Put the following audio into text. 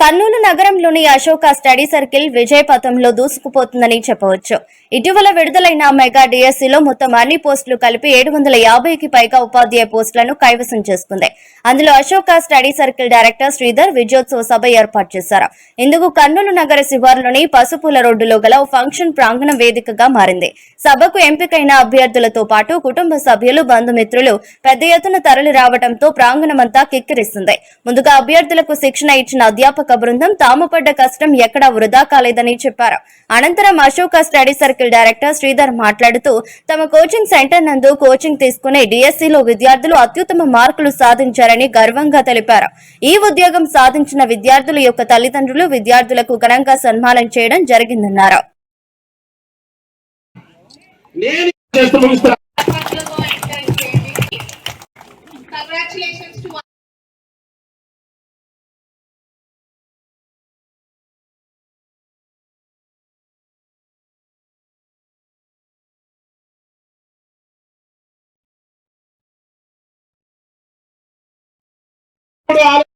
కర్నూలు నగరంలోని Ashoka study circle విజయ పథంలో దూసుకుపోతుందని చెప్పవచ్చు. ఇటీవల విడుదలైన మెగా డిఎస్సిలో మొత్తం అన్ని పోస్టులు కలిపి ఏడు వందల యాభైకి పైగా ఉపాధ్యాయ పోస్టులను కైవసం చేసుకుంది. అందులో Ashoka study circle director Sridhar విజయోత్సవ సభ ఏర్పాటు చేశారు. ఇందుకు కర్నూలు నగర శివారులోని పసుపుల రోడ్డులో గల ఫంక్షన్ ప్రాంగణం వేదికగా మారింది. సభకు ఎంపికైన అభ్యర్థులతో పాటు కుటుంబ సభ్యులు బంధుమిత్రులు పెద్ద ఎత్తున తరలి రావడంతో ప్రాంగణమంతా కిక్కిరిస్తుంది. ముందుగా అభ్యర్థులకు శిక్షణ ఇచ్చిన అధ్యాపక బృందం తాము పడ్డ కష్టం ఎక్కడా వృధా కాలేదని చెప్పారు. అనంతరం Ashoka study circle director Sridhar మాట్లాడుతూ తమ కోచింగ్ సెంటర్ నందు కోచింగ్ తీసుకునే డిఎస్సిలో విద్యార్థులు అత్యుత్తమ మార్కులు సాధించారని గర్వంగా తెలిపారు. ఈ ఉద్యోగం సాధించిన విద్యార్థుల యొక్క తల్లిదండ్రులు విద్యార్థులకు ఘనంగా సన్మానం చేయడం జరిగిందన్నారు. నేను చేస్తూ there